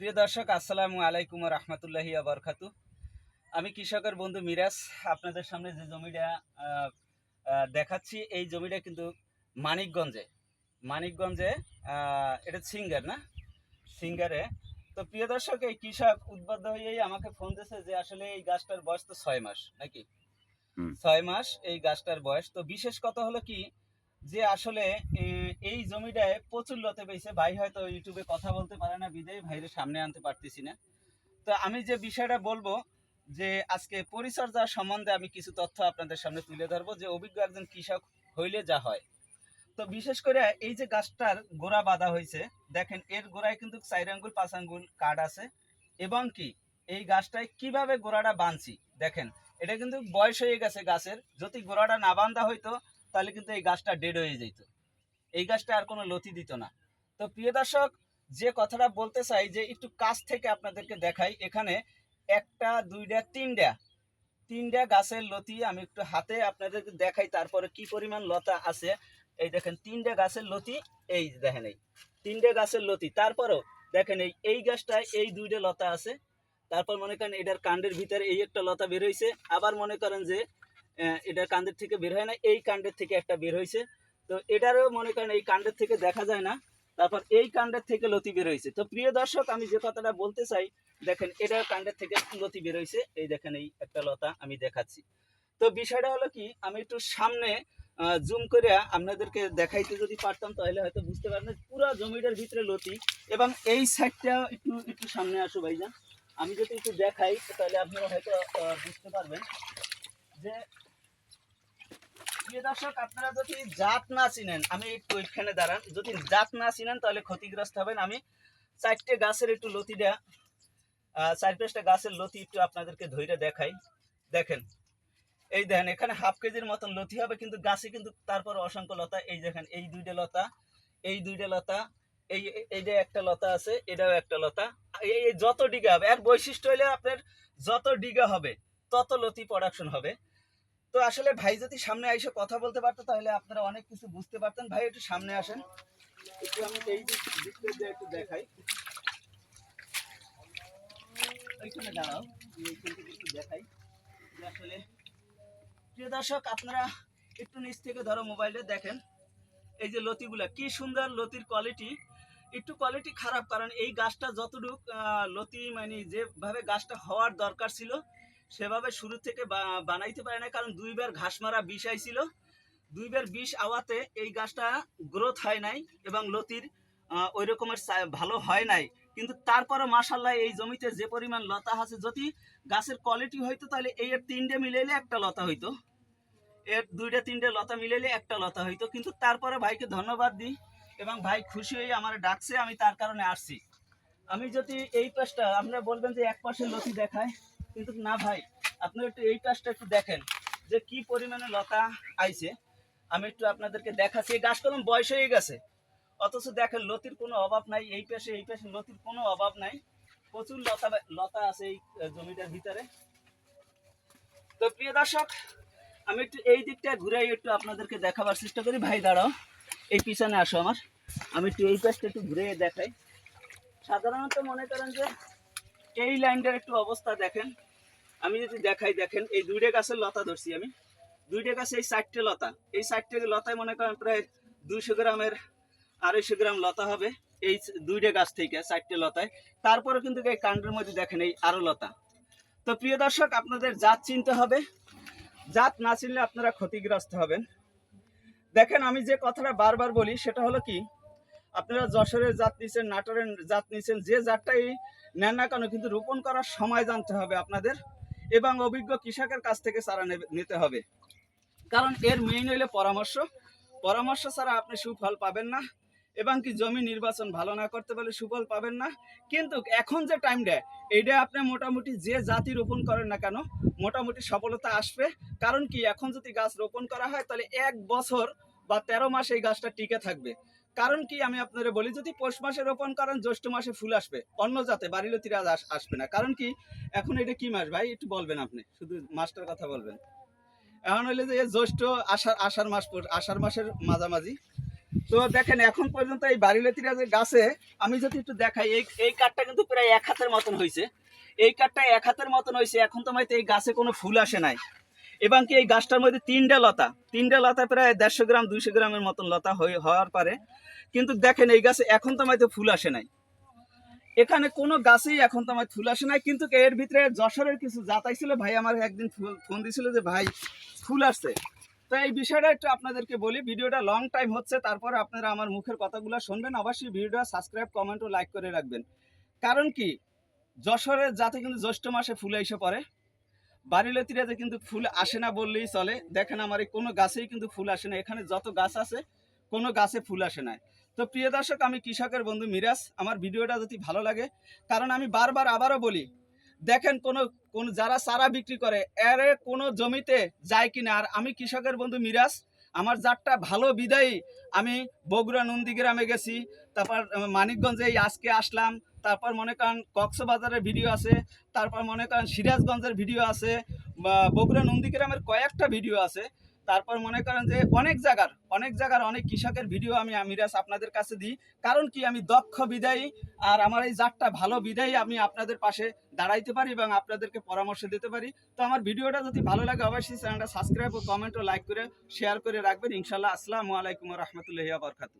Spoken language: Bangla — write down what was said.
প্রিয় দর্শক আসসালামু আলাইকুম রহমতুল্লাহি আবরকাতু আমি কৃষকের বন্ধু মিরাজ আপনাদের সামনে যে জমিটা দেখাচ্ছি এই জমিটা কিন্তু মানিকগঞ্জে। মানিকগঞ্জে এটা সিঙ্গার না? সিঙ্গারে। তো প্রিয় দর্শক এই কৃষক উদ্বুদ্ধ হয়েই আমাকে ফোন দিয়েছে যে আসলে এই গাছটার বয়স তো ছয় মাস নাকি? ছয় মাস এই গাছটার বয়স। তো বিশেষ কথা হলো কি যে আসলে এই জমিটায় প্রচুর লতে পেয়েছে ভাই হয়তো ইউটিউবে কথা বলতে পারে না, বিদায়, ভাইরে সামনে আনতে পারতেছি না। তো আমি যে বিষয়টা বলব, যে আজকে পরিচর্যা সম্বন্ধে আমি কিছু তথ্য আপনাদের সামনে তুলে ধরবো, যে অভিজ্ঞ একজন কৃষক হইলে যা হয়। তো বিশেষ করে এই যে গাছটার গোড়া বাঁধা হয়েছে, দেখেন, এর গোড়ায় কিন্তু চার আঙ্গুল, পাঁচ আঙ্গুল কাঠ আছে। এবং কি, এই গাছটায় কীভাবে গোড়াটা বাঁধছি, দেখেন, এটা কিন্তু বয়স হয়ে গেছে গাছের, যদি গোড়াটা না বাঁধা হইতো তাহলে কিন্তু এই গাছটা ডেড হয়ে যেত। এই গাছটা আর কোনো লতি দিত না। তো প্রিয় দর্শক, যে কথাটা বলতে চাই যে একটু কাছ থেকে আপনাদেরকে দেখাই, এখানে একটা, দুইটা, তিনটা তিনটা গাছের লতি আমি একটু হাতে আপনাদেরকে দেখাই, তারপরে কি পরিমাণ লতা আছে, এই দেখেন, তিনটা গাছের লতি, এই দেখেন এই, তিনটে গাছের লতি। তারপরেও দেখেন এই এই গাছটায় এই দুইটা লতা আছে। তারপর মনে করেন এটার কাণ্ডের ভিতরে এই একটা লতা বেরোইছে আবার মনে করেন যে এটার কাণ্ডের থেকে বের হয় না, এই কাণ্ডের থেকে একটা বের হয়েছে। তো এটারও মনে করেন এই কাণ্ডের থেকে দেখা যায় না, তারপর এই কাণ্ডের থেকে লতি বের হয়েছে। তো প্রিয় দর্শক, আমি যে কথাটা বলতে চাই, দেখেন, এটার কাণ্ডের থেকে লতি বের হয়েছে। এই দেখেন, এই একটা লতা আমি দেখাচ্ছি। তো বিষয়টা হলো কি, আমি একটু সামনে জুম করে আপনাদেরকে দেখাইতে যদি পারতাম, তাহলে হয়তো বুঝতে পারবেন, পুরো জমিটার ভিতরে লতি, এবং এই সাইডটা একটু একটু সামনে আসো ভাইজান। আমি যদি একটু দেখাই, তাহলে আপনারা হয়তো বুঝতে পারবেন যে গাছের একটু গাছের এখানে হাফ কেজির মতন লতি হবে, কিন্তু গাছে কিন্তু তারপর অসংখ্য লতা। এই দেখেন, এই দুইটা লতা, এই দুইটা লতা, এই এই যে একটা লতা আছে, এটাও একটা লতা। এই যত ডিগা হবে, এর বৈশিষ্ট্য হলে আপনার যত ডিগা হবে, তত লতি প্রোডাকশন হবে। তো আসলে ভাই যদি সামনে এসে কথা বলতে পারতো, তাহলে আপনারা অনেক কিছু বুঝতে পারতেন। ভাই, একটু সামনে আসেন। একটু আমি এই দিক দিকটা একটু দেখাই। ওইখানে দাঁড়াও একটু দেখাই। আসলে, প্রিয় দর্শক, আপনারা একটু নিচ থেকে ধরো মোবাইলে দেখেন। এই যে লতিগুলা, কি সুন্দর লতির কোয়ালিটি একটু কোয়ালিটি খারাপ, কারণ এই গাছটা যতটুক লতি মানে যেভাবে গাছটা হওয়ার দরকার ছিল সেভাবে শুরু থেকে বানাইতে পারে না কারণ দুইবার ঘাস মারা বিষ আইছিল। দুইবার বিষ আওয়াতে এই গাছটা গ্রোথ হয় নাই এবং লতির ওই রকমের ভালো হয় নাই। কিন্তু তারপরে মাসাল্লাহ এই জমিতে যে পরিমাণ লতা আছে, যদি গাছের কোয়ালিটি হইতো, তাহলে এই এর তিনটে মিলাইলে একটা লতা হইতো। এর দুইটা তিনটে লতা মিলাইলে একটা লতা হইতো। কিন্তু তারপরে ভাইকে ধন্যবাদ দিই এবং ভাই খুশি হয়ে আমার ডাকছে, আমি তার কারণে আসছি। আমি যদি এই পাশটা আপনারা বলবেন যে এক পাশে লতি দেখায়। কিন্তু না ভাই, আপনি একটু এই পাশটা একটু দেখেন যে কি পরিমাণে লতা আইছে। আমি একটু আপনাদেরকে দেখাচ্ছি। এই গাছ কলম বয়স হয়ে গেছে। অথচ দেখেন, লতির কোনো অভাব নাই। এই পাশে এই পাশে লতির কোনো অভাব নাই। প্রচুর লতা লতা আছে এই জমিটার ভিতরে। তো প্রিয় দর্শক, আমি একটু এই দিকটা ঘুরে একটু আপনাদেরকে দেখাবার চেষ্টা করি। ভাই, দাঁড়াও। এই পিছনে আসো আমার। আমি একটু এই পাশটা একটু ঘুরে দেখাই। সাধারণত মনে করেন যে এই লাইনটার একটু অবস্থা দেখেন। আমি যদি দেখাই, দেখেন, এই দুইটা গাছের লতা ধরছি আমি। দুইটা গাছে এই চারটে লতা। এই চারটে লতায় মনে করেন প্রায় দুইশো গ্রামের আড়াইশো গ্রাম লতা হবে এই দুইটা গাছ থেকে, চারটে লতায়। তারপরে কিন্তু এই কাণ্ডের মধ্যে দেখেন এই আরও লতা। তো প্রিয় দর্শক, আপনাদের জাত চিনতে হবে। জাত না চিনলে আপনারা ক্ষতিগ্রস্ত হবেন। দেখেন, আমি যে কথাটা বারবার বলি, সেটা হলো কি? আপনারা যশোরের জাত নিছেন, নাটোরের জাত নিছেন, যে জাতটাই নেন না কেন, কিন্তু রোপণ করার সময় জানতে হবে আপনাদের এবং অভিজ্ঞ কৃষকের কাছ থেকে চারা নিতে হবে। কারণ এর মেইন হইলে পরামর্শ। পরামর্শ ছাড়া আপনি সুফল পাবেন না এবং কি জমি নির্বাচন ভালো না করতে পারলে সুফল পাবেন না। কিন্তু এখন যে টাইমটা এইটা আপনি মোটামুটি যে জাতি রোপণ করেন না কেন, মোটামুটি সফলতা আসবে। কারণ কি, এখন যদি গাছ রোপণ করা হয়, তাহলে এক বছর বা তেরো মাস এই গাছটা টিকে থাকবে। কারণ কি আমি আপনারা বলি, যদি পৌষ মাসে রোপণ করেন, জ্যৈষ্ঠ মাসে ফুল আসবে। অন্য জাতে বাড়িলতিরা আস- আসবে না। কারণ কি, এখন এটা কি মাস ভাই? একটু বলবেন আপনি। শুধু মাসটার কথা বলবেন। এখন হইলে যে জ্যৈষ্ঠ আষাঢ় আষাঢ় মাস আষাঢ় মাসের মাঝামাঝি। তো দেখেন, এখন পর্যন্ত এই বাড়িলেতিরা গাছে আমি যদি একটু দেখাই, এই এই কাঠটা কিন্তু প্রায় এক হাতের মতন হয়েছে এই কাঠটা এক হাতের মতন হয়েছে এখন তো হয়তো এই গাছে কোনো ফুল আসে নাই। এবং কি এই গাছটার মধ্যে তিনটা লতা তিনটা লতা প্রায় দেড়শো গ্রাম, দুইশো গ্রামের মতন লতা হয়ে হওয়ার পারে। কিন্তু দেখেন, এই গাছে এখন তো হয়তো ফুল আসে নাই। এখানে কোনো গাছেই এখন তো আমার ফুল আসে নাই, কিন্তু এর ভিতরে যশোরের কিছু জাতাই ছিল ভাই আমার একদিন ফোন দিছিল যে, ভাই, ফুল আসছে। তো এই বিষয়টা একটু আপনাদেরকে বলি, ভিডিওটা লং টাইম হচ্ছে, তারপরে আপনারা আমার মুখের কথাগুলো শুনবেন। অবশ্যই ভিডিওটা সাবস্ক্রাইব কমেন্ট ও লাইক করে রাখবেন। কারণ কি, যশোরের জাতে কিন্তু জ্যৈষ্ঠ মাসে ফুল এসে পড়ে। বাড়িলতিরাতে কিন্তু ফুল আসে না বললেই চলে। দেখেন আমার এই কোনো গাছেই কিন্তু ফুল আসে না। এখানে যত গাছ আছে, কোনো গাছে ফুল আসে না। তো প্রিয় দর্শক, আমি কৃষকের বন্ধু মিরাজ। আমার ভিডিওটা যদি ভালো লাগে, কারণ আমি বারবার আবারও বলি, দেখেন কোনো, কোন যারা চারা বিক্রি করে, এর কোনো জমিতে যায় কিনা। আর আমি কৃষকের বন্ধু মিরাজ আমার জাতটা ভালো, বিদায়ী। আমি বগুড়া নন্দীগ্রামে গেছি, তারপর মানিকগঞ্জে আজকে আসলাম, তারপর মনে করেন কক্সবাজারের ভিডিও আছে, তারপর মনে করেন সিরাজগঞ্জের ভিডিও আছে, বা বগুড়া নন্দীগ্রামের কয়েকটা ভিডিও আছে। তারপর মনে করেন যে অনেক জায়গার অনেক জায়গার অনেক কৃষকের ভিডিও আমি আমিরাস আপনাদের কাছে দিই। কারণ কি, আমি দক্ষ বিদায়ী আর আমার এই জাতটা ভালো বিদায়ী আমি আপনাদের পাশে দাঁড়াইতে পারি এবং আপনাদেরকে পরামর্শ দিতে পারি। তো আমার ভিডিওটা যদি ভালো লাগে, অবশ্যই চ্যানেলটা সাবস্ক্রাইব ও কমেন্ট ও লাইক করে শেয়ার করে রাখবেন। ইনশাল্লাহ আসসালামু আলাইকুম রহমতুল্লাহ বরকাতু